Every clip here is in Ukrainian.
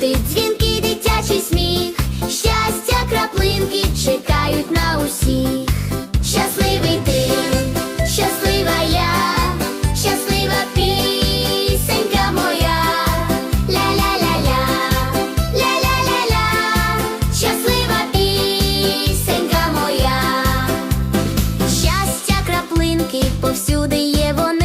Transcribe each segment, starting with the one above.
Дзвінкий дитячий сміх, щастя, краплинки чекають на усіх. Щасливий ти, щаслива я, щаслива пісенька моя, ля-ля-ля-ля, щаслива пісенька моя, щастя, краплинки повсюди є вона.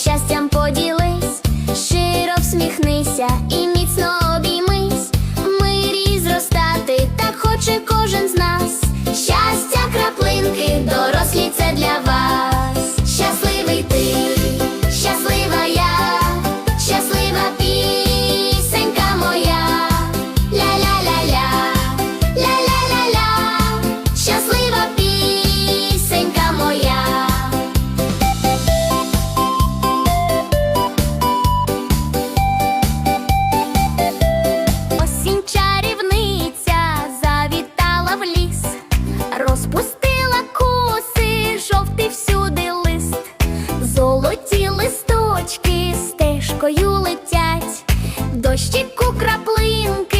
щастям поділи. Дощику краплинки